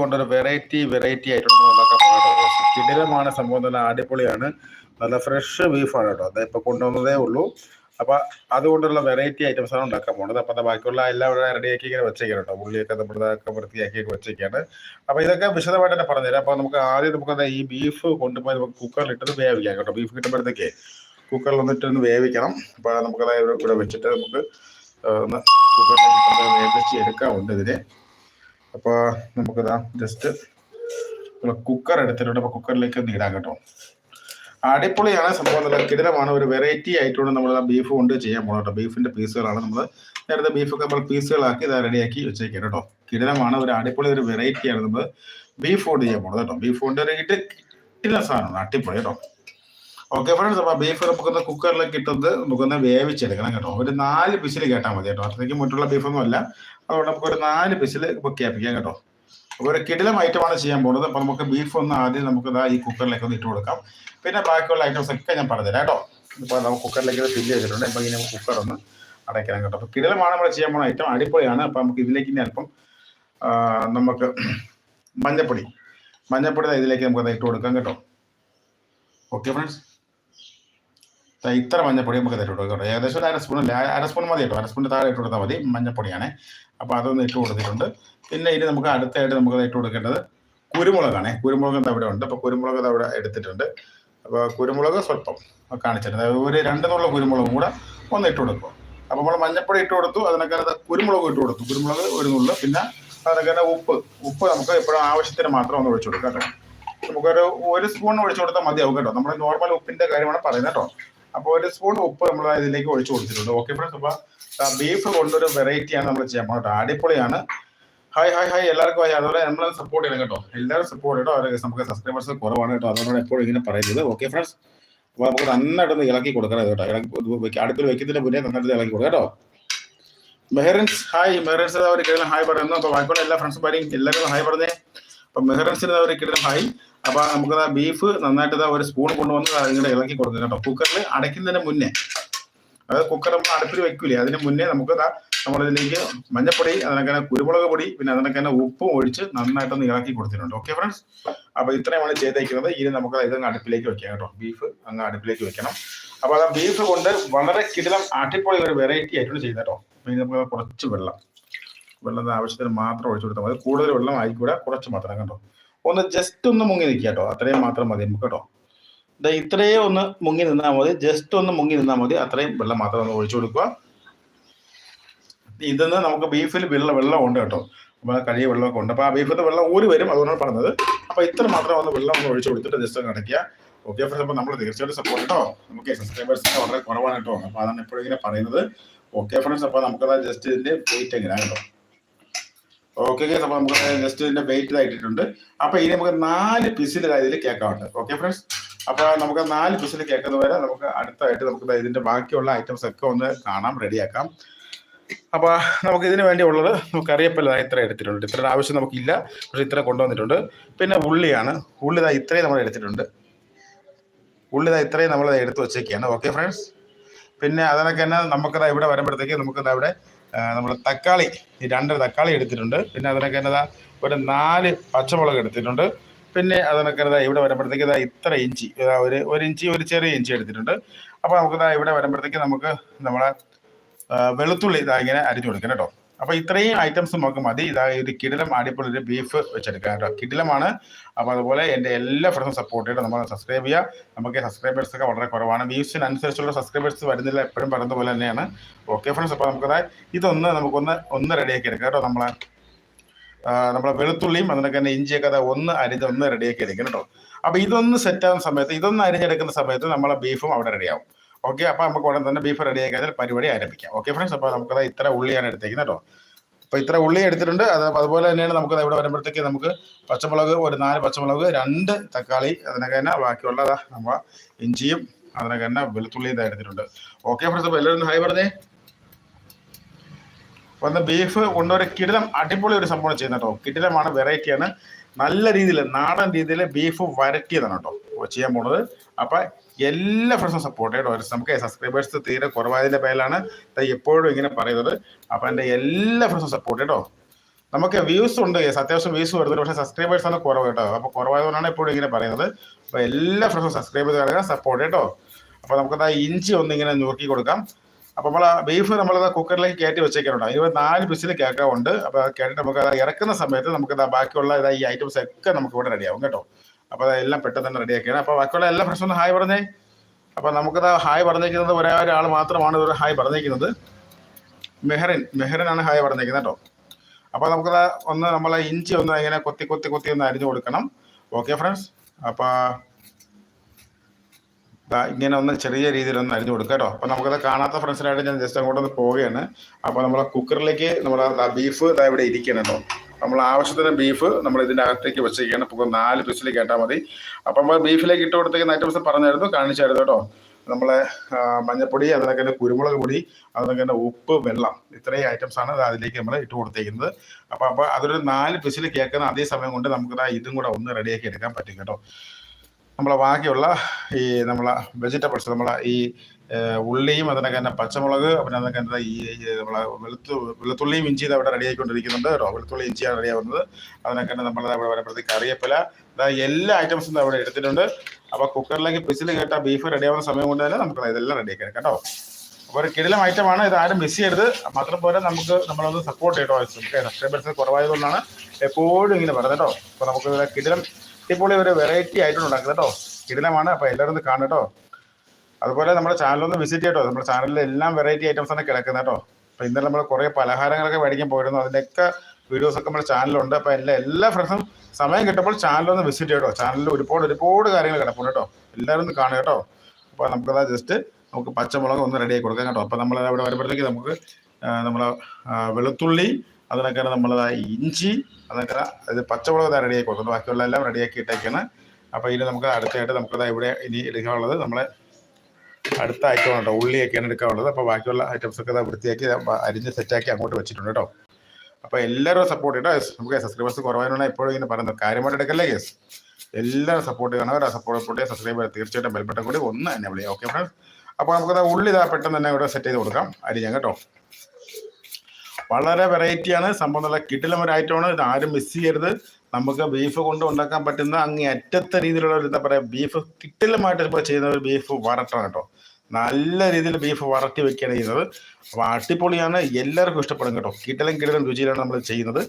കൊണ്ടൊരു variety variety ആയിട്ടുണ്ട് ഉണ്ടാക്കാൻ പോകുന്നത് കിടിലമാണ് സംഭവം നല്ല അടിപൊളിയാണ്. നല്ല ഫ്രഷ് ബീഫാണ് കേട്ടോ. അത് ഇപ്പൊ കൊണ്ടുവന്നതേ ഉള്ളൂ. അപ്പൊ അതുകൊണ്ടുള്ള വെറൈറ്റി ഐറ്റംസ് ആണ് ഉണ്ടാക്കാൻ പോകുന്നത് അപ്പൊ അത് ബാക്കിയുള്ള എല്ലാം ഇവിടെ റെഡിയാക്കി ഇങ്ങനെ വെച്ചേക്കാണ് കേട്ടോ. ഉള്ളിയൊക്കെ നമ്മുടെ വൃത്തിയാക്കി വെച്ചേക്കാണ്. അപ്പൊ ഇതൊക്കെ വിശദമായിട്ട് തന്നെ പറഞ്ഞുതരാം. അപ്പൊ നമുക്ക് ആദ്യം നമുക്ക് ഈ ബീഫ് കൊണ്ടുപോയി നമുക്ക് കുക്കറിൽ ഇട്ടത് വേവിക്കാം കേട്ടോ. ബീഫ് കിട്ടുമ്പോഴത്തേക്ക് കുക്കറിൽ വന്നിട്ട് ഒന്ന് വേവിക്കണം. അപ്പൊ നമുക്കത് ഇവിടെ വെച്ചിട്ട് നമുക്ക് ഒന്ന് കുക്കറിലേക്ക് വേവിച്ച് എടുക്കാറുണ്ട് ഇതിന്. അപ്പോൾ നമുക്കിതാ ജസ്റ്റ് കുക്കർ എടുത്തിട്ടുണ്ട്. അപ്പോൾ കുക്കറിലേക്ക് നീടാം കേട്ടോ. അടിപൊളിയാണ് സംഭവം. നല്ല കിടിലമാണ്. ഒരു വെറൈറ്റി ആയിട്ടുണ്ട് നമ്മൾ ബീഫ് കൊണ്ട് ചെയ്യാൻ പോകണം കേട്ടോ. ബീഫിന്റെ പീസുകളാണ് നമ്മൾ നേരത്തെ ബീഫൊക്കെ നമ്മൾ പീസുകളാക്കി ഇത് റെഡിയാക്കി വെച്ചേക്കാം കേട്ടോ. കിടിലമാണ്. ഒരു അടിപൊളി ഒരു വെറൈറ്റിയാണ് നമ്മൾ ബീഫ് കൊണ്ട് ചെയ്യാൻ പോകുന്നത് കേട്ടോ. ബീഫ് കൊണ്ട് ഒരു ഇട്ട് സാധനം. സാധനമാണ് അടിപൊളി കേട്ടോ. ഓക്കെ ഫ്രണ്ട്സ് അപ്പോൾ ബീഫ് നമുക്കൊന്ന് കുക്കറിലേക്ക് ഇട്ടത് നമുക്കൊന്ന് വേവിച്ചെടുക്കണം കേട്ടോ. ഒരു നാല് പിസിൽ കേട്ടാൽ മതി കേട്ടോ. അത്രയ്ക്ക് മുറ്റുള്ള ബീഫൊന്നും അല്ല. അതുകൊണ്ട് നമുക്ക് ഒരു നാല് പിസിൽ കേൾപ്പിക്കാം കേട്ടോ. ഒരു കിടിലം ഐറ്റമാണ് ചെയ്യാൻ പോകുന്നത്. അപ്പോൾ നമുക്ക് ബീഫ് ഒന്ന് ആദ്യം നമുക്ക് ഇതാ ഈ കുക്കറിലേക്ക് ഒന്ന് ഇട്ട് കൊടുക്കാം. പിന്നെ ബാക്കിയുള്ള ഐറ്റംസ് ഒക്കെ ഞാൻ പറഞ്ഞുതരാം കേട്ടോ. ഇപ്പോൾ നമുക്ക് കുക്കറിലേക്ക് ഫില്ല് ചെയ്തിട്ടുണ്ട്. അപ്പോൾ ഇനി നമുക്ക് കുക്കർ ഒന്ന് അടയ്ക്കണം കേട്ടോ. അപ്പോൾ കിടിലമാണ് നമ്മൾ ചെയ്യാൻ പോകുന്ന ഐറ്റം അടിപൊളിയാണ്. അപ്പോൾ നമുക്ക് ഇതിലേക്ക് ഇനി അല്പം നമുക്ക് മഞ്ഞപ്പൊടി. മഞ്ഞപ്പൊടി ഇതിലേക്ക് നമുക്ക് ഇട്ട് കൊടുക്കാം കേട്ടോ. ഓക്കെ ഫ്രണ്ട്സ് ഇത്ര മഞ്ഞപ്പൊടി നമുക്ക് ഇട്ട് കൊടുക്കാം. ഏകദേശം ഒരു അര സ്പൂൺ അല്ല? അര സ്പൂൺ മതി കേട്ടോ. അര സ്പൂണിന് താഴെ ഇട്ട് കൊടുത്താൽ മതി മഞ്ഞപ്പൊടിയാണ്. അപ്പോൾ അതൊന്ന് ഇട്ട് കൊടുത്തിട്ടുണ്ട്. പിന്നെ ഇനി നമുക്ക് അടുത്തായിട്ട് നമുക്ക് ഇട്ട് കൊടുക്കേണ്ടത് കുരുമുളകാണ്. കുരുമുളക് അവിടെ ഉണ്ട്? അപ്പോൾ കുരുമുളക് അവിടെ എടുത്തിട്ടുണ്ട്. അപ്പോൾ കുരുമുളക് സ്വല്പം കാണിച്ചിട്ടുണ്ട്. ഒരു രണ്ട് നുള്ള കുരുമുളകും കൂടെ ഒന്ന് ഇട്ട് കൊടുക്കും. അപ്പോൾ നമ്മൾ മഞ്ഞപ്പൊടി ഇട്ട് കൊടുത്തു. അതിനൊക്കെ കുരുമുളക് ഇട്ട് കൊടുത്തു. കുരുമുളക് ഒരു നുള്ളു. പിന്നെ അതിനൊക്കെ ഉപ്പ്. ഉപ്പ് നമുക്ക് എപ്പോഴും ആവശ്യത്തിന് മാത്രം ഒന്ന് ഒഴിച്ചു കൊടുക്കാം കേട്ടോ. നമുക്കൊരു ഒരു സ്പൂൺ ഒഴിച്ചു കൊടുത്താൽ മതിയാവും കേട്ടോ. നമ്മൾ നോർമൽ ഉപ്പിന്റെ കാര്യമാണ് പറയുന്നത് കേട്ടോ. അപ്പോൾ ഒരു സ്പൂൺ ഉപ്പ് നമ്മൾ ഇതിലേക്ക് ഒഴിച്ചു കൊടുത്തിട്ടുണ്ട്. ഓക്കെ ഫ്രണ്ട്സ് അപ്പോൾ ബീഫ് കൊണ്ടൊരു വെറൈറ്റിയാണ് നമ്മൾ ചെയ്യാൻ പോകുന്നത്. അടിപൊളിയാണ്. ഹായ് ഹായ് ഹായ് എല്ലാവർക്കും ഹായ് അതുപോലെ നമ്മൾ സപ്പോർട്ട് ചെയ്യണം കേട്ടോ. എല്ലാവരും സപ്പോർട്ട് കേട്ടോ. അവരെ നമുക്ക് സബ്സ്ക്രൈബേഴ്സ് കുറവാണ് കേട്ടോ. അതുകൊണ്ടാണ് എപ്പോഴും ഇങ്ങനെ പറയുന്നത്. ഓക്കെ ഫ്രണ്ട്സ് അപ്പോൾ നമുക്ക് നന്നായിട്ടൊന്ന് ഇളക്കി കൊടുക്കണം കേട്ടോ. ഇളക്കി അടുപ്പിൽ വെക്കുന്നതിന് മുന്നേ നന്നായിട്ട് ഇളക്കി കൊടുക്കാം കേട്ടോ. മെഹറിൻസ് ഹായ് മെഹറിൻസ് അവർ കിടന്ന് ഹായ് പറയുന്നു. അപ്പോൾ ബാക്കിയുള്ള എല്ലാ ഫ്രണ്ട്സും പറയും. എല്ലാവരും ഹായ് പറഞ്ഞേ. അപ്പം മെഹറൻസിന് അവർ കിടന്ന് ഹായ് അപ്പൊ നമുക്ക് ബീഫ് നന്നായിട്ട് ഒരു സ്പൂൺ കൊണ്ടുവന്ന് ഇങ്ങനെ ഇളക്കി കൊടുക്കുക കേട്ടോ. കുക്കറിൽ അടയ്ക്കുന്നതിന് മുന്നേ. അതായത് കുക്കർ നമ്മൾ അടുപ്പിൽ വെക്കൂലേ അതിന് മുന്നേ നമുക്ക് നമ്മളിതിലേക്ക് മഞ്ഞപ്പൊടി അതിനൊക്കെ കുരുമുളക് പൊടി പിന്നെ അതിനൊക്കെ തന്നെ ഉപ്പും ഒഴിച്ച് നന്നായിട്ടൊന്ന് ഇളക്കി കൊടുത്തിട്ടുണ്ട്. ഓക്കെ ഫ്രണ്ട്സ് അപ്പൊ ഇത്രയുമാണ് ചെയ്തേക്കുന്നത്. ഇനി നമുക്ക് ഇതങ്ങ് അടുപ്പിലേക്ക് വെക്കാം കേട്ടോ. ബീഫ് അങ്ങ് അടുപ്പിലേക്ക് വെക്കണം. അപ്പൊ ആ ബീഫ് കൊണ്ട് വളരെ കിടിലം അടിപൊളി ഒരു വെറൈറ്റി ആയിട്ടുണ്ട് ചെയ്തേട്ടോ ഇനി നമുക്ക് കുറച്ച് വെള്ളം. വെള്ളം ആവശ്യത്തിന് മാത്രം ഒഴിച്ചു കൊടുത്താൽ മതി. കൂടുതൽ വെള്ളം ആയിക്കൂടെ കുറച്ച് മാത്രം കേട്ടോ ഒന്ന് ജസ്റ്റ് ഒന്ന് മുങ്ങി നിൽക്കുക കേട്ടോ. അത്രയും മാത്രം മതി നമുക്ക് കേട്ടോ. ഇത്രയും ഒന്ന് മുങ്ങി നിന്നാൽ മതി. ജസ്റ്റ് ഒന്ന് മുങ്ങി നിന്നാൽ മതി. അത്രയും വെള്ളം മാത്രം ഒന്ന് ഒഴിച്ചു കൊടുക്കുക. ഇതിന്ന് നമുക്ക് ബീഫിൽ വെള്ളം വെള്ളം ഉണ്ട് കേട്ടോ. അപ്പൊ കഴിയ വെള്ളമൊക്കെ ഉണ്ട്. അപ്പൊ ആ ബീഫിന്റെ വെള്ളം ഊരി വരും അതുകൊണ്ടാണ് പറഞ്ഞത്. അപ്പോൾ ഇത്ര മാത്രം ഒന്ന് വെള്ളം ഒന്ന് ഒഴിച്ചു കൊടുത്തിട്ട് ജസ്റ്റ് ഒന്ന് അടയ്ക്കുക. ഓക്കെ ഫ്രണ്ട്സ് അപ്പൊ നമ്മൾ തീർച്ചയായിട്ടും സപ്പോർട്ട് കേട്ടോ നമുക്ക് സബ്സ്ക്രൈബേഴ്സ് വളരെ കുറവാണ് കേട്ടോ. അപ്പൊ അതാണ് എപ്പോഴും ഇങ്ങനെ പറയുന്നത്. ഓക്കെ ഫ്രണ്ട്സ് അപ്പോൾ നമുക്കത് ജസ്റ്റ് ഇതിന്റെ വെയിറ്റ് എങ്ങനെയാണ് കേട്ടോ? ഓക്കെ അപ്പൊ നമുക്ക് ജസ്റ്റ് ഇതിന്റെ വെയിറ്റ് ഇതായിട്ടുണ്ട് അപ്പൊ ഇനി നമുക്ക് നാല് പിസിൽ ഇതിൽ കേൾക്കാറുണ്ട് ഓക്കെ ഫ്രണ്ട്സ് അപ്പൊ നമുക്ക് നാല് പിസിൽ കേൾക്കുന്ന വരെ നമുക്ക് അടുത്തായിട്ട് നമുക്ക് ഇതിന്റെ ബാക്കിയുള്ള ഐറ്റംസ് ഒക്കെ ഒന്ന് കാണാം റെഡിയാക്കാം അപ്പൊ നമുക്ക് ഇതിന് വേണ്ടി ഉള്ളത് നമുക്ക് അറിയപ്പല്ല ഇത്ര എടുത്തിട്ടുണ്ട്. ഇത്ര ആവശ്യം നമുക്കില്ല. പക്ഷെ ഇത്ര കൊണ്ടുവന്നിട്ടുണ്ട്. പിന്നെ ഉള്ളിയാണ്. ഉള്ളി ഇതാ ഇത്രയും നമ്മൾ എടുത്തിട്ടുണ്ട്. ഉള്ളി ഇതാ ഇത്രയും നമ്മൾ എടുത്ത് വെച്ചേക്കാണ്. ഓക്കെ ഫ്രണ്ട്സ് പിന്നെ അതിനൊക്കെ തന്നെ നമുക്കത് ഇവിടെ വരുമ്പോഴത്തേക്ക് നമുക്കത് അവിടെ നമ്മൾ തക്കാളി. രണ്ട് തക്കാളി എടുത്തിട്ടുണ്ട്. പിന്നെ അതിനൊക്കെ എന്നതാ ഒരു നാല് പച്ചമുളക് എടുത്തിട്ടുണ്ട്. പിന്നെ അതിനൊക്കെ ഇതാ ഇവിടെ വരുമ്പോഴത്തേക്ക് ഇതാ ഇത്ര ഇഞ്ചി. ഒരു ഒരു ഇഞ്ചി ഒരു ചെറിയ ഇഞ്ചി എടുത്തിട്ടുണ്ട്. അപ്പോൾ നമുക്ക് ഇവിടെ വരുമ്പോഴത്തേക്ക് നമുക്ക് നമ്മളെ വെളുത്തുള്ളി ഇതാ ഇങ്ങനെ അരിഞ്ഞു കൊടുക്കണം കേട്ടോ. അപ്പൊ ഇത്രയും ഐറ്റംസ് നമുക്ക് മതി. ഇതാ ഒരു കിടിലം അടിപൊളി ഒരു ബീഫ് വെച്ചെടുക്കാം കേട്ടോ. കിടിലമാണ്. അപ്പൊ അതുപോലെ എന്റെ എല്ലാ ഫ്രണ്ട്സും സപ്പോർട്ട് ചെയ്യണം. നമ്മൾ സബ്സ്ക്രൈബ് ചെയ്യുക. നമുക്ക് സബ്സ്ക്രൈബേഴ്സ് ഒക്കെ വളരെ കുറവാണ്. വ്യൂസിനനുസരിച്ചുള്ള സബ്സ്ക്രൈബേഴ്സ് വരുന്നില്ല. എപ്പോഴും പറയുന്ന പോലെ തന്നെയാണ്. ഓക്കെ ഫ്രണ്ട്സ് അപ്പൊ നമുക്ക് ഇതൊന്ന് നമുക്കൊന്ന് ഒന്ന് റെഡിയാക്കി എടുക്കാം കേട്ടോ. നമ്മളെ നമ്മളെ വെളുത്തുള്ളിയും അതിനൊക്കെ തന്നെ ഇഞ്ചിയൊക്കെ അത് ഒന്ന് അരിഞ്ഞ് ഒന്ന് റെഡിയാക്കി എടുക്കണം കേട്ടോ. അപ്പൊ ഇതൊന്ന് സെറ്റ് ആകുന്ന സമയത്ത് ഇതൊന്ന് അരിഞ്ഞെടുക്കുന്ന സമയത്ത് നമ്മളെ ബീഫും അവിടെ റെഡിയാവും ഓക്കെ അപ്പൊ നമുക്ക് ഉടനെ തന്നെ ബീഫ് റെഡി ആയി കഴിഞ്ഞാൽ പരിപാടി ആരംഭിക്കാം. ഓക്കെ ഫ്രണ്ട്സ് അപ്പൊ നമുക്കത് ഇത്ര ഉള്ളിയാണ് എടുത്തേക്കുന്നത് കേട്ടോ അപ്പൊ ഇത്ര ഉള്ളി എടുത്തിട്ടുണ്ട്. അത് അതുപോലെ തന്നെയാണ് നമുക്ക് ഇവിടെ വരുമ്പോഴത്തേക്ക് നമുക്ക് പച്ചമുളക് ഒരു നാല് പച്ചമുളക് രണ്ട് തക്കാളി അതിനൊക്കെ തന്നെ ബാക്കിയുള്ള നമ്മ ഇഞ്ചിയും അതിനൊക്കെ തന്നെ വെളുത്തുള്ളിയും ഇതാ എടുത്തിട്ടുണ്ട്. ഓക്കെ ഫ്രണ്ട്സ് അപ്പൊ എല്ലാവരും ഹായ് പറഞ്ഞേ. വന്ന് ബീഫ് കൊണ്ടൊരു കിടിലം അടിപൊളി ഒരു സംഭവം ചെയ്യുന്ന കേട്ടോ കിടിലമാണ് വെറൈറ്റിയാണ് നല്ല രീതിയിൽ നാടൻ രീതിയിൽ ബീഫ് വരട്ടിയതാണ് കേട്ടോ ചെയ്യാൻ പോണത്. അപ്പൊ എല്ലാ ഫ്രണ്ട്സും സപ്പോർട്ട് ചെയ്യട്ടോ നമുക്ക് സബ്സ്ക്രൈബേഴ്സ് തീരെ കുറവായതിന്റെ പേരിലാണ് എപ്പോഴും ഇങ്ങനെ പറയുന്നത്. അപ്പൊ എന്റെ എല്ലാ ഫ്രണ്ട്സും സപ്പോർട്ട് ചെയ്യട്ടോ. നമുക്ക് വ്യൂസ് ഉണ്ട്. അത്യാവശ്യം വ്യൂസ് വരുന്നുണ്ട്. പക്ഷേ സബ്സ്ക്രൈബേഴ്സ് ആണ് കുറവ് കേട്ടോ. അപ്പോൾ കുറവായതുകൊണ്ടാണ് എപ്പോഴും ഇങ്ങനെ പറയുന്നത്. അപ്പോൾ എല്ലാ ഫ്രണ്ട്സും സബ്സ്ക്രൈബ് ചെയ്ത് കാണുക സപ്പോർട്ട് കേട്ടോ അപ്പോൾ നമുക്കത് ഇഞ്ചി ഒന്ന് ഇങ്ങനെ ഞുറുക്കി കൊടുക്കാം. അപ്പോൾ നമ്മൾ ബീഫ് നമ്മളത് കുക്കറിലേക്ക് കയറ്റി വെച്ചേക്കാനുണ്ട് ഇരുപത് നാല് പിസിൽ കേൾക്കാറുണ്ട്. അപ്പോൾ കേട്ടിട്ട് നമുക്ക് അത് ഇറക്കുന്ന സമയത്ത് നമുക്ക് ബാക്കിയുള്ള ഈ ഐറ്റംസ് ഒക്കെ നമുക്ക് ഇവിടെ റെഡിയാവും കേട്ടോ. അപ്പോൾ അതെല്ലാം പെട്ടെന്ന് തന്നെ റെഡിയാക്കിയാണ് അപ്പോൾ ബാക്കിയുള്ള എല്ലാ ഒന്ന് ഹായ് പറഞ്ഞേ. അപ്പോൾ നമുക്കത് ഹായ് പറഞ്ഞേക്കുന്നത് ഒരേ ഒരാൾ മാത്രമാണ് ഇവർ ഹായ് പറഞ്ഞേക്കുന്നത് മെഹറിൻ മെഹറിനാണ് ഹായ് പറഞ്ഞേക്കുന്നത് കേട്ടോ. അപ്പോൾ നമുക്കത് ഒന്ന് നമ്മളെ ഇഞ്ചി ഒന്ന് ഇങ്ങനെ കൊത്തി കൊത്തി കൊത്തി ഒന്ന് അരിഞ്ഞു കൊടുക്കണം. ഓക്കെ ഫ്രണ്ട്സ് അപ്പോൾ ഇങ്ങനെ ഒന്ന് ചെറിയ രീതിയിൽ ഒന്ന് അരിഞ്ഞു കൊടുക്കുക കേട്ടോ. അപ്പോൾ നമുക്കത് കാണാത്ത ഫ്രണ്ട്സിനായിട്ട് ഞാൻ ജസ്റ്റ് അങ്ങോട്ടൊന്ന് പോവുകയാണ്. അപ്പോൾ നമ്മളെ കുക്കറിലേക്ക് നമ്മുടെ ബീഫ് ഇവിടെ ഇരിക്കണം കേട്ടോ. നമ്മൾ ആവശ്യത്തിന് ബീഫ് നമ്മൾ ഇതിന്റെ അകത്തേക്ക് വെച്ചിരിക്കുകയാണ്. ഇപ്പോൾ നാല് പീസിൽ കേട്ടാൽ മതി. അപ്പം നമ്മൾ ബീഫിലേക്ക് ഇട്ട് കൊടുത്തേക്കുന്ന ഐറ്റംസ് പറഞ്ഞായിരുന്നു കാണിച്ചായിരുന്നു കേട്ടോ. നമ്മളെ മഞ്ഞപ്പൊടി അതിനൊക്കെ തന്നെ കുരുമുളക് പൊടി അതിനൊക്കെ തന്നെ ഉപ്പ് വെള്ളം ഇത്രയും ഐറ്റംസ് ആണ് അതിലേക്ക് നമ്മൾ ഇട്ട് കൊടുത്തേക്കുന്നത്. അപ്പോൾ അപ്പോൾ അതൊരു നാല് പിസിൽ കേൾക്കുന്ന അതേ സമയം കൊണ്ട് നമുക്ക് ഇതും കൂടെ ഒന്ന് റെഡിയാക്കി എടുക്കാൻ പറ്റും കേട്ടോ. നമ്മളെ ബാക്കിയുള്ള ഈ നമ്മളെ വെജിറ്റബിൾസ് നമ്മളെ ഈ ഉള്ളിയും അതിനൊക്കെ തന്നെ പച്ചമുളക് പിന്നെ അതിനൊക്കെ തന്നെ ഈ നമ്മളെ വെളുത്തു വെളുത്തുള്ളിയും ഇഞ്ചി അവിടെ അവിടെ റെഡിയാക്കിക്കൊണ്ടിരിക്കുന്നുണ്ട് കേട്ടോ. വെളുത്തുള്ളി ഇഞ്ചിയാണ് റെഡിയാവുന്നത്. അതിനൊക്കെ തന്നെ നമ്മൾ അവിടെ വരുമ്പോഴത്തേക്ക് കറിയപ്പില എല്ലാ ഐറ്റംസും അവിടെ എടുത്തിട്ടുണ്ട്. അപ്പോൾ കുക്കറിലേക്ക് പിസിൽ കേട്ട ബീഫ് റെഡിയാവുന്ന സമയം കൊണ്ട് തന്നെ നമുക്ക് ഇതെല്ലാം റെഡിയാക്കി കേട്ടോ. അപ്പോൾ ഒരു കിടിലം ഐറ്റമാണ് ഇത് ആരും മിസ് ചെയ്യരുത്. മാത്രം പോലെ നമുക്ക് നമ്മളൊന്ന് സപ്പോർട്ട് ചെയ്യട്ടോ. നമുക്ക് സബ്സ്ക്രൈബേഴ്സ് കുറവായതുകൊണ്ടാണ് എപ്പോഴും ഇങ്ങനെ പറയുന്നത് കേട്ടോ. അപ്പോൾ നമുക്ക് കിടിലം ഇപ്പോൾ ഒരു വെറൈറ്റി ആയിട്ടാണ് ഉണ്ടാക്കുന്നത് കേട്ടോ. കിടിലമാണ് അപ്പോൾ എല്ലാവരും ഒന്ന് കാണും കേട്ടോ. അതുപോലെ നമ്മുടെ ചാനലൊന്ന് വിസിറ്റ് ചെയ്യട്ടോ. നമ്മുടെ ചാനലിൽ എല്ലാം വെറൈറ്റി ഐറ്റംസ് ആണ് കിടക്കുന്നത് കേട്ടോ. അപ്പോൾ ഇന്നലെ നമ്മൾ കുറേ പലഹാരങ്ങളൊക്കെ മേടിക്കാൻ പോയിരുന്നു. അതിന്റെയൊക്കെ വീഡിയോസ് ഒക്കെ നമ്മുടെ ചാനലുണ്ട് അപ്പോൾ എല്ലാ എല്ലാ ഫ്രണ്ട്സും സമയം കിട്ടുമ്പോൾ ചാനലൊന്ന് വിസിറ്റ് ചെയ്യട്ടോ. ചാനലിൽ ഒരുപാട് ഒരുപാട് കാര്യങ്ങൾ കിടപ്പുണ്ട് കേട്ടോ. എല്ലാവരും ഒന്ന് കാണുക കേട്ടോ. അപ്പോൾ നമുക്കതാ ജസ്റ്റ് നമുക്ക് പച്ചമുളക് ഒന്ന് റെഡിയാക്കി കൊടുക്കാം കേട്ടോ. അപ്പോൾ നമ്മൾ അവിടെ വരുമ്പോഴത്തേക്ക് നമുക്ക് നമ്മൾ വെളുത്തുള്ളി അതിനൊക്കെ നമ്മൾ ഇഞ്ചി അതൊക്കെ ഇത് പച്ചമുളക് റെഡിയാക്കി കൊടുക്കുന്നു ബാക്കിയുള്ള എല്ലാം റെഡിയാക്കി ഇട്ടേക്കാണ്. അപ്പോൾ ഇനി നമുക്ക് അടുത്തായിട്ട് നമുക്കത് ഇവിടെ ഇനി എടുക്കാനുള്ളത് നമ്മളെ അടുത്ത ഐറ്റം ഉള്ളിയൊക്കെയാണ് എടുക്കാനുള്ളത്. അപ്പോൾ ബാക്കിയുള്ള ഐറ്റംസ് ഒക്കെ ദാ വൃത്തിയാക്കി അരിഞ്ഞ് സെറ്റാക്കി അങ്ങോട്ട് വെച്ചിട്ടുണ്ട് കേട്ടോ അപ്പോൾ എല്ലാവരും സപ്പോർട്ട് ചെയ്യട്ടോ നമുക്ക് സബ്സ്ക്രൈബേഴ്സ് കുറവായതുകൊണ്ട് എപ്പോഴും ഇങ്ങനെ പറയുന്നത്. കാര്യമായിട്ട് എടുക്കല്ലേ? കേസ് എല്ലാവരും സപ്പോർട്ട് ചെയ്യണം അവരെ സപ്പോർട്ട് സപ്പോർട്ട് സബ്സ്ക്രൈബ് തീർച്ചയായിട്ടും ബെൽബട്ടൺ കൂടി ഒന്ന് തന്നെ വിളിയാം. ഓക്കെ ഫ്രണ്ട്സ് അപ്പോൾ നമുക്കത് ഉള്ളി ഇതാ പെട്ടെന്ന് തന്നെ ഇവിടെ സെറ്റ് ചെയ്ത് കൊടുക്കാം. അരിഞ്ഞാൽ കേട്ടോ വളരെ വെറൈറ്റിയാണ് സംഭവം നല്ല കിട്ടിലും ഒരു ഐറ്റമാണ് ഇത് ആരും മിസ് ചെയ്യരുത്. നമുക്ക് ബീഫ് കൊണ്ട് ഉണ്ടാക്കാൻ പറ്റുന്ന അങ്ങേ അറ്റത്തെ രീതിയിലുള്ള എന്താ പറയുക ബീഫ് കിട്ടിലുമായിട്ട് ഇപ്പോൾ ചെയ്യുന്ന ഒരു ബീഫ് വരട്ടാണ് കേട്ടോ. നല്ല രീതിയിൽ ബീഫ് വറട്ടി വെക്കുകയാണ് ചെയ്യുന്നത്. അപ്പോൾ അടിപൊളിയാണ്. എല്ലാവർക്കും ഇഷ്ടപ്പെടും കേട്ടോ. കിട്ടലും കിടലും രുചിയിലാണ് നമ്മൾ ചെയ്യുന്നത്.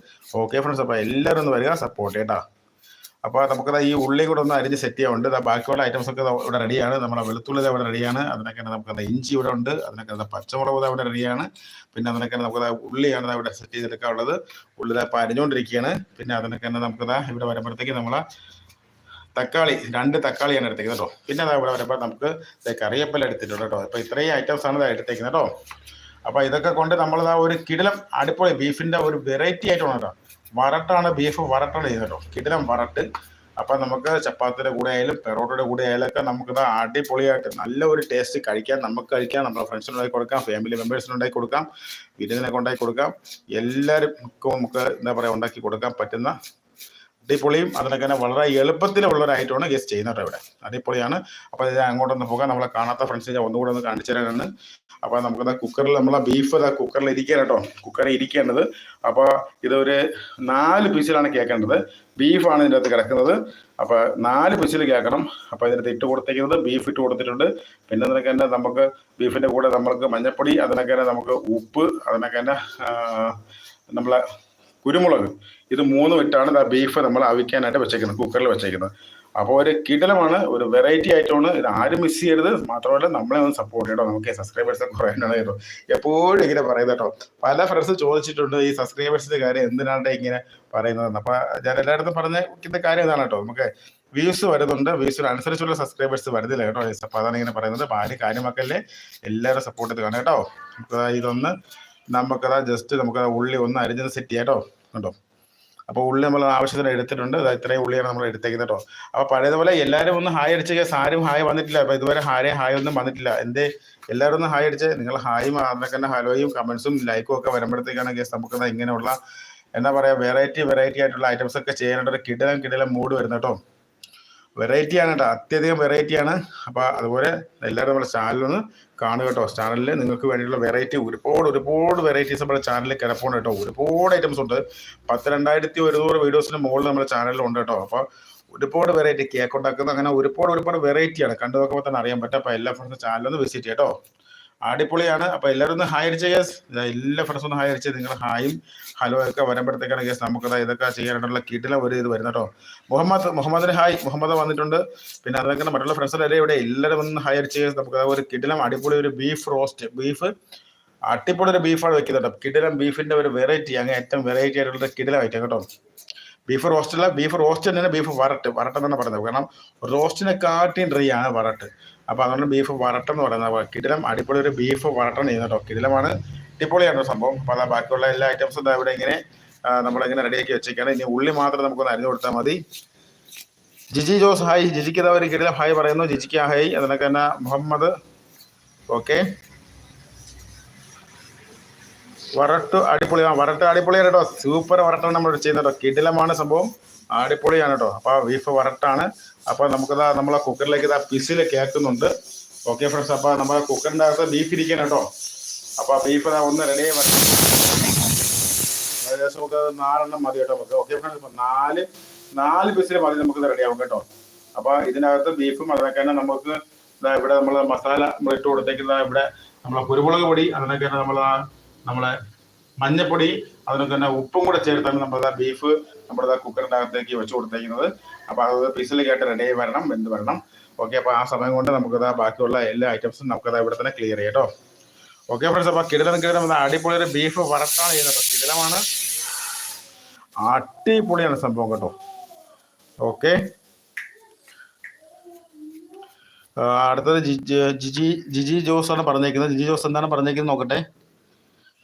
ഓക്കെ ഫ്രണ്ട്സ് അപ്പോൾ എല്ലാവരും ഒന്ന് വരിക. സപ്പോർട്ട് ചെയ്യട്ടാ അപ്പോൾ നമുക്കത് ഈ ഉള്ളി കൂടെ ഒന്ന് അരിഞ്ഞ് സെറ്റ് ചെയ്യാൻ ഉണ്ട് ബാക്കിയുള്ള ഐറ്റംസ് ഒക്കെ ഇവിടെ റെഡിയാണ് നമ്മുടെ വെളുത്തുള്ളി ഇവിടെ റെഡിയാണ് അതിനൊക്കെ നമുക്ക് ഇഞ്ചി ഇവിടെ ഉണ്ട്. അതിനൊക്കെ പച്ചമുളക് ഇവിടെ റെഡിയാണ് പിന്നെ അതിനൊക്കെ നമുക്ക് ഉള്ളിയാണ് ഇവിടെ സെറ്റ് ചെയ്തെടുക്കാനുള്ളത്. ഉള്ളി ഇപ്പം അരിഞ്ഞുകൊണ്ടിരിക്കുകയാണ് പിന്നെ അതിനൊക്കെ തന്നെ നമുക്ക് ദാ ഇവിടെ വരുമ്പോഴത്തേക്ക് നമ്മളെ തക്കാളി രണ്ട് തക്കാളിയാണ് എടുത്തേക്കുന്നത് കേട്ടോ. പിന്നെ അതാ ഇവിടെ വരുമ്പോൾ നമുക്ക് ദേ കറിവേപ്പില എടുത്തിട്ടുണ്ട് കേട്ടോ. അപ്പോൾ ഇത്രയും ഐറ്റംസ് ആണ് എടുത്തേക്കുന്നത് കേട്ടോ. അപ്പോൾ ഇതൊക്കെ കൊണ്ട് നമ്മളിതാ ഒരു കിടിലം അടിപൊളി ബീഫിന്റെ ഒരു വെറൈറ്റി ആയിട്ടാണ് കേട്ടോ. വരട്ടാണ് ബീഫ് വരട്ടാണ് ചെയ്യുന്നത്. കിടിലം വരട്ട്. അപ്പം നമുക്ക് ചപ്പാത്തിയുടെ കൂടെ ആയാലും പെറോട്ടയുടെ കൂടെ ആയാലും ഒക്കെ നമുക്കിത് അടിപൊളിയായിട്ട് നല്ല ഒരു ടേസ്റ്റ് കഴിക്കാം. നമുക്ക് കഴിക്കാം നമ്മുടെ ഫ്രണ്ട്സിനുണ്ടാക്കി കൊടുക്കാം ഫാമിലി മെമ്പേഴ്സിനുണ്ടാക്കി കൊടുക്കാം വിരുന്നിനെ ഉണ്ടാക്കി കൊടുക്കാം. എല്ലാവർക്കും നമുക്ക് എന്താ പറയുക ഉണ്ടാക്കി കൊടുക്കാൻ പറ്റുന്ന അടിപൊളിയും അതിനൊക്കെ തന്നെ വളരെ എളുപ്പത്തിലുള്ള ഒരു ഗസ്റ്റ് ചെയ്യുന്നത് കേട്ടോ ഇവിടെ. അടിപൊളിയാണ്. അപ്പോൾ ഇത് അങ്ങോട്ടൊന്ന് പോകാം. നമ്മളെ കാണാത്ത ഫ്രണ്ട്സിനെ ഒന്നുകൂടെ ഒന്ന് കാണിച്ചു തരാനാണ്. അപ്പോൾ നമുക്ക് കുക്കറിൽ നമ്മളെ ബീഫ് ഇതാ കുക്കറിൽ ഇരിക്കുകയാണ് കേട്ടോ. കുക്കറിൽ ഇരിക്കേണ്ടത്. അപ്പോൾ ഇതൊരു നാല് പീസിലാണ് കേൾക്കേണ്ടത്. ബീഫാണ് ഇതിന്റെ അകത്ത് കിടക്കുന്നത്. അപ്പോൾ നാല് പീസിൽ കേൾക്കണം. അപ്പോൾ ഇതിനകത്ത് ഇട്ട് കൊടുത്തേക്കുന്നത് ബീഫ് ഇട്ട് കൊടുത്തിട്ടുണ്ട്. പിന്നെ അതിനൊക്കെ തന്നെ നമുക്ക് ബീഫിന്റെ കൂടെ നമ്മൾക്ക് മഞ്ഞപ്പൊടി അതിനൊക്കെ തന്നെ നമുക്ക് ഉപ്പ് അതിനൊക്കെ തന്നെ നമ്മളെ കുരുമുളക്. ഇത് മൂന്ന് ഇട്ടാണ് ആ ബീഫ് നമ്മൾ അവിക്കാനായിട്ട് വെച്ചേക്കുന്നത് കുക്കറിൽ വെച്ചേക്കുന്നത്. അപ്പോൾ ഒരു കിടലമാണ് ഒരു വെറൈറ്റി ആയിട്ടാണ്. ഇത് ആരും മിസ് ചെയ്യരുത്. മാത്രമല്ല നമ്മളെ ഒന്ന് സപ്പോർട്ട് ചെയ്യണം. നമുക്ക് സബ്സ്ക്രൈബേഴ്സ് കുറയാനാണ് കേട്ടോ എപ്പോഴും ഇങ്ങനെ പറയുന്നത് കേട്ടോ. പല ഫ്രണ്ട്സ് ചോദിച്ചിട്ടുണ്ട് ഈ സബ്സ്ക്രൈബേഴ്സിന്റെ കാര്യം എന്തിനാണ് ഇങ്ങനെ പറയുന്നതെന്ന്. അപ്പോൾ ഞാൻ എല്ലായിടത്തും പറഞ്ഞ കാര്യം ഇതാണ് കേട്ടോ. നമുക്ക് വ്യൂസ് വരുന്നുണ്ട്. വ്യൂസിന് അനുസരിച്ചുള്ള സബ്സ്ക്രൈബേഴ്സ് വരുന്നില്ല കേട്ടോ. അപ്പോൾ അതാണ് ഇങ്ങനെ പറയുന്നത്. അപ്പോൾ ആരും കാര്യമാക്കല്ലേ എല്ലാവരും സപ്പോർട്ട് ചെയ്ത് കാണാം കേട്ടോ. ഇതൊന്ന് നമുക്കതാ ജസ്റ്റ് നമുക്ക് ഉള്ളി ഒന്ന് അരിഞ്ഞത് സെറ്റ് ചെയ്യാം കേട്ടോ കേട്ടോ അപ്പോൾ ഉള്ളി നമ്മൾ ആവശ്യത്തിന് എടുത്തിട്ടുണ്ട്. അത് ഇത്രയും ഉള്ളിയാണ് നമ്മൾ എടുത്തേക്കുന്നത് കേട്ടോ അപ്പോൾ പഴയതുപോലെ എല്ലാവരും ഒന്ന് ഹായ് അടിച്ച് സാരും ഹായ് വന്നിട്ടില്ല. അപ്പോൾ ഇതുവരെ ഹായ് ഹായ് ഒന്നും വന്നിട്ടില്ല. എന്തേ? എല്ലാവരും ഒന്ന് ഹായ് അടിച്ച് നിങ്ങൾ ഹായും അതിനൊക്കെ തന്നെ ഹലോയും കമൻസും ലൈക്കും ഒക്കെ വരുമ്പോഴത്തേക്കാണ് ഗസ് നമുക്ക് ഇങ്ങനെയുള്ള എന്താ പറയുക വെറൈറ്റി വെറൈറ്റി ആയിട്ടുള്ള ഐറ്റംസ് ഒക്കെ ചെയ്യാനായിട്ട് ഒരു കിടിലം കിടിലം മൂഡ് വരുന്നു കേട്ടോ വെറൈറ്റി ആണ് കേട്ടോ അത്യധികം വെറൈറ്റി ആണ്. അപ്പോൾ അതുപോലെ എല്ലാവരും നമ്മുടെ ചാനലൊന്ന് കാണുക കേട്ടോ. ചാനലിൽ നിങ്ങൾക്ക് വേണ്ടിയിട്ടുള്ള വെറൈറ്റി ഒരുപാട് ഒരുപാട് വെറൈറ്റീസ് നമ്മുടെ ചാനലിൽ കിടപ്പുണ്ട് കേട്ടോ. ഒരുപാട് ഐറ്റംസ് ഉണ്ട്. പത്ത് രണ്ടായിരത്തി ഒരുന്നൂറ് വീഡിയോസിന് മുകളിൽ നമ്മുടെ ചാനലിൽ ഉണ്ട് കേട്ടോ. അപ്പോൾ ഒരുപാട് വെറൈറ്റി കേക്ക് ഉണ്ടാക്കുന്നത് അങ്ങനെ ഒരുപാട് ഒരുപാട് വെറൈറ്റിയാണ് കണ്ടു നോക്കുമ്പോൾ തന്നെ അറിയാൻ പറ്റും. അപ്പോൾ എല്ലാ ഫ്രണ്ട്സും ചാനലൊന്ന് വിസിറ്റ് ചെയ്യട്ടോ അടിപൊളിയാണ്. അപ്പൊ എല്ലാവരും ഒന്ന് ഹായ് അടിച്ച എല്ലാ ഫ്രണ്ട്സും ഒന്ന് ഹായ് അടിച്ച്. നിങ്ങൾ ഹായും ഹലോ ഒക്കെ വരുമ്പോഴത്തേക്കാണ് ഗ്യാസ് നമുക്കത് ഇതൊക്കെ ചെയ്യാനായിട്ടുള്ള കിട്ടില ഒരു ഇത് വരുന്ന കേട്ടോ. മുഹമ്മദ് മുഹമ്മദിന് ഹായ് മുഹമ്മദ് വന്നിട്ടുണ്ട്. പിന്നെ അതൊക്കെ മറ്റുള്ള ഫ്രണ്ട്സ് ഫ്രണ്ട്സിലെ ഇവിടെ എല്ലാവരും ഒന്ന് ഹയർ അടിച്ച് ഗ്യാസ് നമുക്ക് ഒരു കിടിലം അടിപൊളി ഒരു ബീഫ് റോസ്റ്റ് ബീഫ് അടിപൊളി ഒരു ബീഫാണ് വെക്കുന്നത് കേട്ടോ. കിടിലം ബീഫിന്റെ ഒരു വെറൈറ്റി അങ്ങനെ ഏറ്റവും വെറൈറ്റി ആയിട്ടുള്ള കിടിലം ഐറ്റം കേട്ടോ. ബീഫ് റോസ്റ്റ് അല്ല ബീഫ് റോസ്റ്റ് തന്നെയാണ് ബീഫ് വരട്ട്. വരട്ടെന്നാണ് പറയുന്നത് കാരണം റോസ്റ്റിനെ കാട്ടിയും ഡ്രൈ ആണ് വരട്ട്. അപ്പൊ അതുകൊണ്ട് ബീഫ് വരട്ടം എന്ന് പറയുന്നത് കിടിലം അടിപൊളി ഒരു ബീഫ് വരട്ടം ചെയ്യുന്ന കേട്ടോ കിടിലമാണ് അടിപൊളിയാണ് സംഭവം. അപ്പൊ അതാ ബാക്കിയുള്ള എല്ലാ ഐറ്റംസും ദാ ഇവിടെ ഇങ്ങനെ നമ്മളിങ്ങനെ റെഡിയാക്കി വെച്ചേക്കാണ്. ഇനി ഉള്ളി മാത്രം നമുക്കൊന്ന് അരിഞ്ഞു കൊടുത്താൽ മതി. ജിജി ജോസ് ഹായ് ജിജിക്ക് ഇതാ ഒരു കിടിലം ഹായ് പറയുന്നു. ജിജിക്ക് ഹായ് അതിനൊക്കെ തന്നെ മുഹമ്മദ്. ഓക്കെ വരട്ട് ആ വരട്ട് അടിപൊളിയാണ് കേട്ടോ. സൂപ്പർ വരട്ടാണ് നമ്മൾ ചെയ്യുന്നത് കേട്ടോ. കിടിലമാണ് സംഭവം. അടിപൊളിയാണ് കേട്ടോ. അപ്പോൾ ബീഫ് വരട്ടാണ്. അപ്പോൾ നമുക്കിതാ നമ്മളെ കുക്കറിലേക്ക് ഇതാ പിസിൽ കേൾക്കുന്നുണ്ട് ഓക്കെ ഫ്രണ്ട്സ് അപ്പോൾ നമ്മളെ കുക്കറിന്റെ അകത്ത് ബീഫ് ഇരിക്കണം കേട്ടോ. അപ്പോൾ ബീഫ് ഇതാ ഒന്ന് റെഡി വരണം. ഏകദേശം നമുക്ക് നാലെണ്ണം മതി കേട്ടോ നമുക്ക്. ഓക്കെ ഫ്രണ്ട്സ് നാല് നാല് പിസിൽ മതി നമുക്ക് റെഡി ആവും കേട്ടോ. അപ്പോൾ ഇതിനകത്ത് ബീഫും അതിനൊക്കെ തന്നെ നമുക്ക് ഇവിടെ നമ്മൾ മസാല നമ്മൾ ഇട്ട് കൊടുത്തേക്കുന്ന ഇവിടെ നമ്മളെ കുരുമുളക് പൊടി അതിനൊക്കെ നമ്മൾ നമ്മളെ മഞ്ഞപ്പൊടി അതിനൊക്കെ തന്നെ ഉപ്പും കൂടെ ചേർത്താണ് നമ്മുടെ ബീഫ് നമ്മുടെ കുക്കറിന്റെ അകത്തേക്ക് വെച്ച് കൊടുത്തേക്കുന്നത്. അപ്പൊ അത് പിസിലേക്കായിട്ട് റെഡി ആയി വരണം വെന്ത് വരണം. ഓക്കെ അപ്പൊ ആ സമയം കൊണ്ട് നമുക്കത് ബാക്കിയുള്ള എല്ലാ ഐറ്റംസും നമുക്കത് ഇവിടെ തന്നെ ക്ലിയർ ചെയ്യാം കേട്ടോ. ഓക്കെ ഫ്രണ്ട്സ് അപ്പൊ കിടിലം എന്ന അടിപൊളി ഒരു ബീഫ് വറക്കാണ് ചെയ്യുന്നത്. കിടലമാണ് അടിപൊളിയാണ് സംഭവം കേട്ടോ. ഓക്കെ അടുത്തത് ജിജി ജിജി ജോസ് ആണ് പറഞ്ഞേക്കുന്നത്. ജിജി ജോസ് എന്താണ് പറഞ്ഞേക്കുന്നത് നോക്കട്ടെ.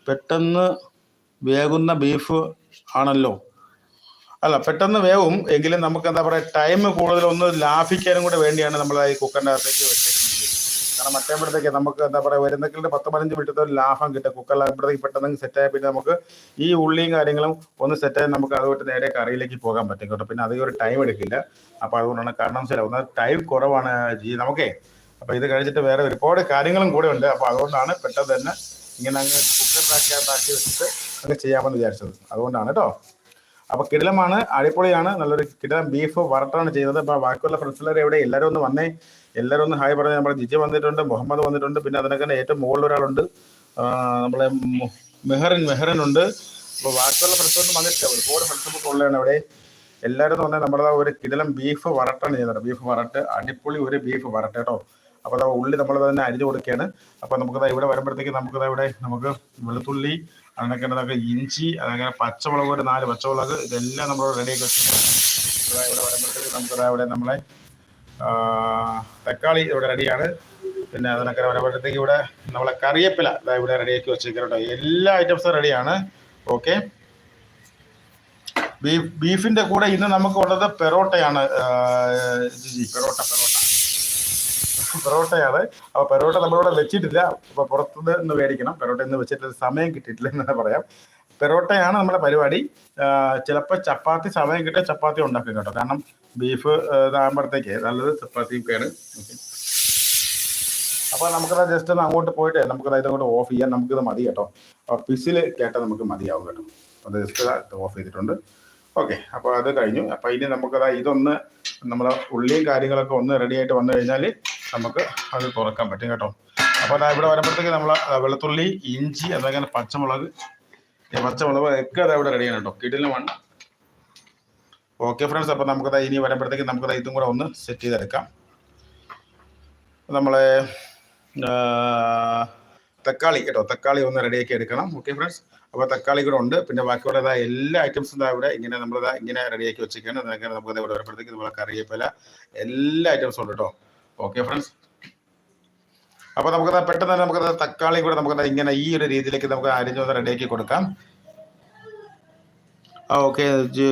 പെട്ടെന്ന് വേകുന്ന ബീഫ് ആണല്ലോ. അല്ല പെട്ടെന്ന് വേവും എങ്കിലും നമുക്ക് എന്താ പറയുക ടൈം കൂടുതൽ ഒന്ന് ലാഭിക്കാനും കൂടെ വേണ്ടിയാണ് നമ്മൾ ഈ കുക്കറിന്റെ അകത്തേക്ക് വെച്ചിരിക്കുന്നത് കാരണം മറ്റേപ്പോഴത്തേക്ക് നമുക്ക് എന്താ പറയുക വരുന്നെങ്കിലും പത്ത് പതിനഞ്ച് മിനിറ്റത്തെ ഒരു ലാഭം കിട്ടും. കുക്കറിലാകുമ്പോഴത്തേക്ക് പെട്ടെന്ന് സെറ്റായ പിന്നെ നമുക്ക് ഈ ഉള്ളിയും കാര്യങ്ങളും ഒന്ന് സെറ്റായി നമുക്ക് അതുകൊണ്ട് നേരെ കറിയിലേക്ക് പോകാൻ പറ്റും കേട്ടോ. പിന്നെ അധികം ഒരു ടൈം എടുക്കില്ല. അപ്പോൾ അതുകൊണ്ടാണ് കാരണം വെച്ചാൽ ഒന്ന് ടൈം കുറവാണ് ജി നമുക്കേ. അപ്പോൾ ഇത് കഴിച്ചിട്ട് വേറെ ഒരുപാട് കാര്യങ്ങളും കൂടെ ഉണ്ട്. അപ്പോൾ അതുകൊണ്ടാണ് പെട്ടെന്ന് തന്നെ ഇങ്ങനെ അങ്ങ് കുക്കറിനകത്താക്കി വെച്ചിട്ട് അങ്ങ് ചെയ്യാമെന്ന് വിചാരിച്ചത്. അതുകൊണ്ടാണ് കേട്ടോ അപ്പൊ കിടലമാണ് അടിപൊളിയാണ് നല്ലൊരു കിടിലം ബീഫ് വറട്ടാണ് ചെയ്യുന്നത്. അപ്പൊ ബാക്കിയുള്ള ഫ്രണ്ട്സിലർ എവിടെ? എല്ലാവരും ഒന്ന് വന്നേ. എല്ലാവരും ഒന്ന് ഹായ് പറഞ്ഞു നമ്മുടെ ജിജി വന്നിട്ടുണ്ട് മുഹമ്മദ് വന്നിട്ടുണ്ട് പിന്നെ അതിനൊക്കെ തന്നെ ഏറ്റവും മുകളിൽ ഒരാളുണ്ട്. നമ്മളെ മെഹറിൻ മെഹറിൻ ഉണ്ട്. അപ്പൊ ബാക്കിയുള്ള ഫ്രണ്ട്സ് ഒന്നും വന്നിട്ടില്ല. ഒരുപാട് ഫ്രണ്ട്സ് ഒക്കെ ഉള്ളതാണ് അവിടെ. എല്ലാവരും എന്ന് പറഞ്ഞാൽ നമ്മുടെ ഒരു കിടലം ബീഫ് വറട്ടാണ് ചെയ്യുന്നത്. ബീഫ് വറട്ട് അടിപൊളി ഒരു ബീഫ് വറട്ട് കേട്ടോ അപ്പോൾ അത് ഉള്ളി നമ്മൾ തന്നെ അരിഞ്ഞു കൊടുക്കുകയാണ്. അപ്പോൾ നമുക്കത് ഇവിടെ വരുമ്പോഴത്തേക്ക് നമുക്കത് ഇവിടെ നമുക്ക് വെളുത്തുള്ളി അതിനൊക്കെ നമുക്ക് ഇഞ്ചി അതങ്ങനെ പച്ചമുളക് ഒരു നാല് പച്ചമുളക് ഇതെല്ലാം നമ്മൾ റെഡിയാക്കി വെച്ചിട്ടുണ്ട് ഇവിടെ വരുമ്പോഴത്തേക്ക് നമുക്കത് ഇവിടെ നമ്മളെ തക്കാളി ഇവിടെ റെഡിയാണ് പിന്നെ അതിനൊക്കെ വരുമ്പോഴത്തേക്ക് ഇവിടെ നമ്മളെ കറിയപ്പില ഇവിടെ റെഡിയാക്കി വെച്ചിരിക്കുന്നുണ്ട് എല്ലാ ഐറ്റംസും റെഡിയാണ് ഓക്കെ ബീഫ് ബീഫിന്റെ കൂടെ ഇന്ന് നമുക്ക് ഉള്ളത് പെറോട്ടയാണ്. ജിജി പെറോട്ട പെറോട്ട. പെറോട്ടയാണ്. അപ്പൊ പെറോട്ട നമ്മളിവിടെ വെച്ചിട്ടില്ല. അപ്പൊ പുറത്തുനിന്ന് ഇന്ന് മേടിക്കണം. പെറോട്ട ഇന്ന് വെച്ചിട്ട് സമയം കിട്ടിയിട്ടില്ല എന്ന് പറയാം. പെറോട്ടയാണ് നമ്മുടെ പരിപാടി. ചിലപ്പോൾ ചപ്പാത്തി സമയം കിട്ടിയ ചപ്പാത്തി ഉണ്ടാക്കും കേട്ടോ. കാരണം ബീഫ് ഇതാകുമ്പോഴത്തേക്ക് നല്ലത് ചപ്പാത്തിയൊക്കെയാണ് അപ്പൊ നമുക്കത് ജസ്റ്റ് ഒന്ന് അങ്ങോട്ട് പോയിട്ട് നമുക്കത് ഇതങ്ങോട്ട് ഓഫ് ചെയ്യാം നമുക്കിത് മതി കേട്ടോ. അപ്പൊ പിസിൽ കേട്ടാൽ നമുക്ക് മതിയാവും കേട്ടോ. അത് ജസ്റ്റ് ഓഫ് ചെയ്തിട്ടുണ്ട്. ഓക്കെ അപ്പോൾ അത് കഴിഞ്ഞു. അപ്പോൾ ഇനി നമുക്കത് ഇതൊന്ന് നമ്മളെ ഉള്ളിയും കാര്യങ്ങളൊക്കെ ഒന്ന് റെഡി ആയിട്ട് വന്നു കഴിഞ്ഞാൽ നമുക്ക് അത് തുറക്കാൻ പറ്റും കേട്ടോ. അപ്പോൾ ഇവിടെ വരുമ്പോഴത്തേക്ക് നമ്മൾ വെളുത്തുള്ളി ഇഞ്ചി അതങ്ങനെ പച്ചമുളക് പച്ചമുളക് ഒക്കെ അത് ഇവിടെ റെഡിയാണ് കേട്ടോ. കിടിലും വേണ്ട ഓക്കെ ഫ്രണ്ട്സ് അപ്പോൾ നമുക്കത് ഇനി വരുമ്പോഴത്തേക്ക് നമുക്കത് ഇതും കൂടെ ഒന്ന് സെറ്റ് ചെയ്തെടുക്കാം. നമ്മളെ തക്കാളി കേട്ടോ. തക്കാളി ഒന്ന് റെഡിയാക്കി എടുക്കണം. ഓക്കെ ഫ്രണ്ട്സ് അപ്പോൾ തക്കാളി കൂടെ ഉണ്ട്. പിന്നെ ബാക്കിയുള്ള ദാ എല്ലാ ഐറ്റംസും ഇതാ ഇവിടെ ഇങ്ങനെ നമ്മളിതാ ഇങ്ങനെ റെഡിയാക്കി വെച്ചിരിക്കുകയാണ്. അതൊക്കെ നമുക്ക് ഇവിടെ വരുമ്പോഴത്തേക്ക് നമ്മളെ കറിവേപ്പില എല്ലാ ഐറ്റംസും ഉണ്ട് കേട്ടോ. ഓക്കെ ഫ്രണ്ട്സ് അപ്പോൾ നമുക്ക് പെട്ടെന്ന് തന്നെ നമുക്ക് തക്കാളി കൂടെ നമുക്ക് ഇങ്ങനെ ഈ ഒരു രീതിയിലേക്ക് നമുക്ക് അരിഞ്ഞ് റെഡിയാക്കി കൊടുക്കാം. ആ ഓക്കെ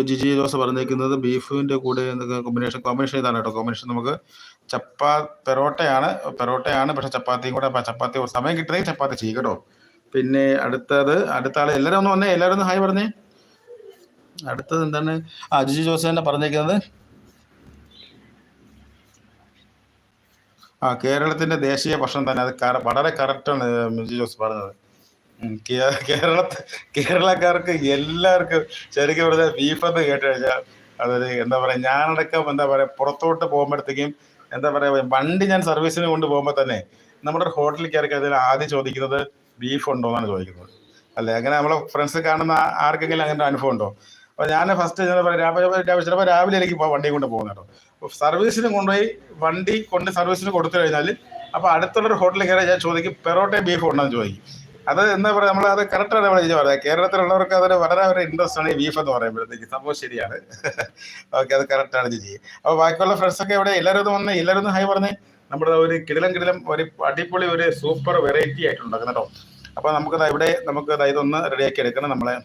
ജിജി ജോസ് പറഞ്ഞിരിക്കുന്നത് ബീഫിന്റെ കൂടെ കോമ്പിനേഷൻ കോമ്പിനേഷൻ ഇതാണ് കേട്ടോ. കോമ്പിനേഷൻ നമുക്ക് ചപ്പാ പെറോട്ടയാണ് പെറോട്ടയാണ് പക്ഷെ ചപ്പാത്തിയും കൂടെ ചപ്പാത്തി ഒരു സമയം കിട്ടണമെങ്കിൽ ചപ്പാത്തി ചെയ്യും കേട്ടോ. പിന്നെ അടുത്തത് അടുത്ത ആൾ എല്ലാവരും ഒന്ന് വന്നേ എല്ലാവരും ഒന്ന് ഹായ് പറഞ്ഞേ. അടുത്തത് എന്താണ്? ആ ജിജി ജോസ് തന്നെ പറഞ്ഞേക്കുന്നത് ആ കേരളത്തിന്റെ ദേശീയ ഭക്ഷണം തന്നെ. അത് വളരെ കറക്റ്റാണ് മിജി ജോസ് പറഞ്ഞത്. കേരള കേരളക്കാർക്ക് എല്ലാവർക്കും ശരിക്കും പറഞ്ഞാൽ ബീഫ് എന്ന് കേട്ട് കഴിഞ്ഞാൽ അതൊരു എന്താ പറയാ ഞാനടക്കം എന്താ പറയാ പുറത്തോട്ട് പോകുമ്പോഴത്തേക്കും എന്താ പറയാ വണ്ടി ഞാൻ സർവീസിന് കൊണ്ട് പോകുമ്പോൾ തന്നെ നമ്മുടെ ഒരു ഹോട്ടലിൽ കയറി അതിൽ ആദ്യം ചോദിക്കുന്നത് ബീഫ് ഉണ്ടോ എന്നാണ് ചോദിക്കുന്നത്. അല്ലേ? അങ്ങനെ നമ്മളെ ഫ്രണ്ട്സ് കാണുന്ന ആർക്കെങ്കിലും അങ്ങനെ അനുഭവം ഉണ്ടോ? അപ്പോൾ ഞാൻ ഫസ്റ്റ് പറയാ രാവിലെ ചിലപ്പോൾ രാവിലെ എനിക്ക് വണ്ടി കൊണ്ട് അപ്പൊ സർവീസിന് കൊണ്ടുപോയി വണ്ടി കൊണ്ട് സർവീസിന് കൊടുത്തു കഴിഞ്ഞാൽ അപ്പോൾ അടുത്തുള്ളൊരു ഹോട്ടലിൽ കയറി ഞാൻ ചോദിക്കും പെറോട്ട ബീഫ് ഉണ്ടെന്ന്? ചോദിക്കും. അത് എന്താ പറയുക നമ്മൾ അത് കറക്റ്റാണ് നമ്മൾ ഇത് പറയാം കേരളത്തിലുള്ളവർക്ക് അതൊരു വളരെ ഒരു ഇൻട്രസ്റ്റ് ആണ് ഈ ബീഫ് എന്ന് പറയുമ്പോഴത്തേക്ക്. സംഭവം ശരിയാണ്. ഓക്കെ അത് കറക്റ്റാണ് ചെയ്യുക അപ്പോൾ ബാക്കിയുള്ള ഫ്രണ്ട്സൊക്കെ ഇവിടെ എല്ലാവരും വന്ന്. എല്ലാവരും ഹൈ പറഞ്ഞ്. നമ്മുടെ ഒരു കിടിലം കിടിലം ഒരു അടിപൊളി ഒരു സൂപ്പർ വെറൈറ്റി ആയിട്ടുണ്ടാക്കുന്ന കേട്ടോ. അപ്പോൾ നമുക്ക് ഇവിടെ നമുക്ക് ഇതൊന്ന് റെഡിയാക്കി എടുക്കണം നമ്മളെ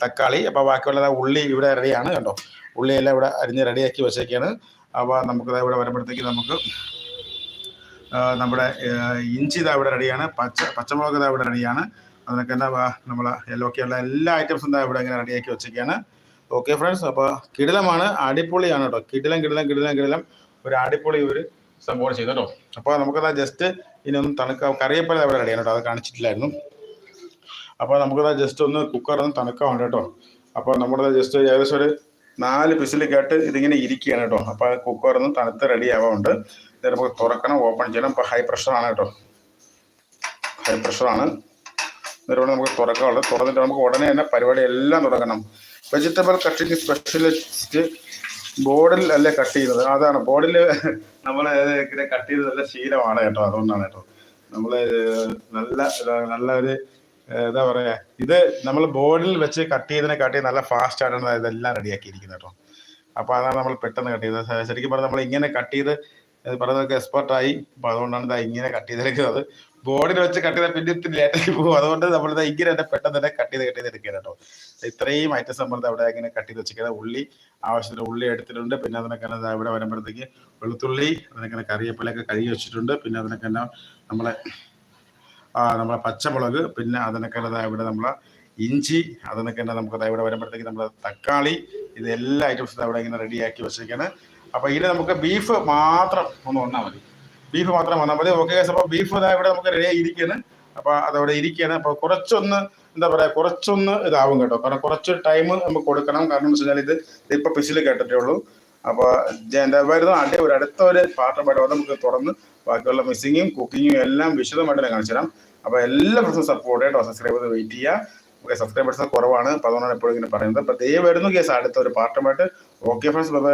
തക്കാളി. അപ്പോൾ ബാക്കിയുള്ള ദാ ഉള്ളി ഇവിടെ റെഡിയാണ് കണ്ടോ ഉള്ളി എല്ലാം ഇവിടെ അരിഞ്ഞ് റെഡിയാക്കി വെച്ചേക്കാണ്. അപ്പോൾ നമുക്ക് ദാ ഇവിടെ വരുമ്പോഴത്തേക്ക് നമുക്ക് നമ്മുടെ ഇഞ്ചി ഇതാ ഇവിടെ റെഡിയാണ്. പച്ച പച്ചമുളക് ഇതാ ഇവിടെ റെഡിയാണ്. അതിനൊക്കെ എന്താ നമ്മൾ യെല്ലോക്കെയുള്ള എല്ലാ ഐറ്റംസും ഇതാ ഇവിടെ ഇങ്ങനെ റെഡിയാക്കി വെച്ചേക്കാണ്. ഓക്കെ ഫ്രണ്ട്സ് അപ്പോൾ കിടിലമാണ് അടിപൊളിയാണ് കേട്ടോ. കിടിലം കിടിലം കിടിലം കിടിലം. ഒരു അടിപൊളി ഒരു സംഭവം ചെയ്തു കേട്ടോ. അപ്പോൾ നമുക്കതാ ജസ്റ്റ് ഇനി ഒന്ന് തണുക്ക കറിയപ്പല അവിടെ റെഡിയാണ് കേട്ടോ. അത് കാണിച്ചിട്ടില്ലായിരുന്നു. അപ്പോൾ നമുക്കതാ ജസ്റ്റ് ഒന്ന് കുക്കർ ഒന്ന് വേണ്ട കേട്ടോ. അപ്പോൾ നമ്മുടെ ജസ്റ്റ് ഏകദേശം ഒരു നാല് പിസിൽ കേട്ട് ഇതിങ്ങനെ ഇരിക്കുകയാണ് കേട്ടോ. അപ്പോൾ കുക്കർ ഒന്ന് തണുത്ത് റെഡി ആവാറുണ്ട് ഇത് നമുക്ക് തുറക്കണം ഓപ്പൺ ചെയ്യണം. ഇപ്പോൾ ഹൈ പ്രഷറാണ് കേട്ടോ. ഹൈ പ്രഷറാണ് എന്നിട്ട് നമുക്ക് തുറക്കാനുള്ളത് തുറന്നിട്ട് നമുക്ക് ഉടനെ തന്നെ പരിപാടി എല്ലാം തുടങ്ങണം. വെജിറ്റബിൾ കട്ടിങ് സ്പെഷ്യലിസ്റ്റ് ബോർഡിൽ അല്ലേ കട്ട് ചെയ്യുന്നത്? അതാണ്. ബോർഡിൽ നമ്മൾ ഇങ്ങനെ കട്ട് ചെയ്ത് നല്ല ശീലമാണ് കേട്ടോ. അതുകൊണ്ടാണ് കേട്ടോ. നമ്മൾ നല്ല നല്ല ഒരു എന്താ പറയാ ഇത് നമ്മൾ ബോർഡിൽ വെച്ച് കട്ട് ചെയ്തതിനെ കാട്ടി നല്ല ഫാസ്റ്റ് ആയിട്ടാണ് ഇതെല്ലാം റെഡിയാക്കിയിരിക്കുന്നത് കേട്ടോ. അപ്പൊ അതാണ് നമ്മൾ പെട്ടെന്ന് കട്ട് ചെയ്തത്. ശരിക്കും പറഞ്ഞാൽ നമ്മൾ ഇങ്ങനെ കട്ട് ചെയ്ത് പറഞ്ഞതൊക്കെ പറയുന്നതൊക്കെ എക്സ്പെർട്ടായി അപ്പൊ അതുകൊണ്ടാണ് ഇതാ ഇങ്ങനെ കട്ട് ചെയ്തെടുക്കുന്നത് ബോർഡിൽ വെച്ച് കട്ട് ചെയ്താൽ പിന്നെ ഇത്തിരി ലേറ്റായി പോകും. അതുകൊണ്ട് നമ്മൾ ഇതാ ഇങ്ങനെ തന്നെ പെട്ടെന്ന് തന്നെ കട്ട് ചെയ്ത് കട്ട് ചെയ്ത് എടുക്കുക കേട്ടോ. ഇത്രയും ഐറ്റം നമ്മൾ അവിടെ ഇങ്ങനെ കട്ട് ചെയ്ത് വെച്ചിരിക്കുന്നത് ഉള്ളി ആവശ്യത്തിന് ഉള്ളി എടുത്തിട്ടുണ്ട്. പിന്നെ അതിനൊക്കെ ഇവിടെ വരുമ്പോഴത്തേക്ക് വെളുത്തുള്ളി അതിനൊക്കെ കറിയപ്പിലൊക്കെ കഴുകി വെച്ചിട്ടുണ്ട്. പിന്നെ അതിനൊക്കെ നമ്മളെ നമ്മളെ പച്ചമുളക് പിന്നെ അതിനൊക്കെ ഇവിടെ നമ്മളെ ഇഞ്ചി അതിനൊക്കെ നമുക്ക് ഇവിടെ വരുമ്പോഴത്തേക്ക് നമ്മൾ തക്കാളി ഇത് എല്ലാ ഐറ്റംസും അവിടെ ഇങ്ങനെ റെഡിയാക്കി വെച്ചിരിക്കുകയാണ് അപ്പൊ ഇനി നമുക്ക് ബീഫ് മാത്രം ഒന്ന് വന്നാൽ മതി. ബീഫ് മാത്രം വന്നാൽ മതി. ഓക്കെ അപ്പൊ ബീഫ് ഇതാ ഇവിടെ നമുക്ക് റെഡി ഇരിക്കുകയാണ് അപ്പൊ അതവിടെ ഇരിക്കുകയാണ് അപ്പൊ കുറച്ചൊന്ന് എന്താ പറയാ കുറച്ചൊന്ന് ഇതാവും കേട്ടോ. കാരണം കുറച്ച് ടൈം നമുക്ക് കൊടുക്കണം. കാരണം എന്ന് വെച്ചാൽ ഇത് ഇപ്പൊ പിസിൽ കേട്ടിട്ടേ ഉള്ളൂ. അപ്പൊ ജ- എന്താ വരുന്ന? അടി ഒരു അടുത്ത ഒരു വന്ന് നമുക്ക് തുറന്ന് ബാക്കിയുള്ള മിസ്സിങ്ങും കുക്കിങ്ങും എല്ലാം വിശദമായിട്ട് ഞാൻ കാണിച്ചു തരാം അപ്പൊ എല്ലാ പ്രശ്നവും സപ്പോർട്ട് ചെയ്യട്ടോ സബ്സ്ക്രൈബ് ചെയ്ത് വെയിറ്റ് ചെയ്യുക. ഓക്കെ സബ്സ്ക്രൈബേഴ്സ് കുറവാണ്. അപ്പൊ അതുകൊണ്ടാണ് എപ്പോഴും ഇങ്ങനെ പറയുന്നത്. അപ്പൊ ദയവായിരുന്നു കേസ് അടുത്ത ഒരു പാർട്ടുമായിട്ട് ഓക്കെ ഫ്രണ്ട്സ് ബൈ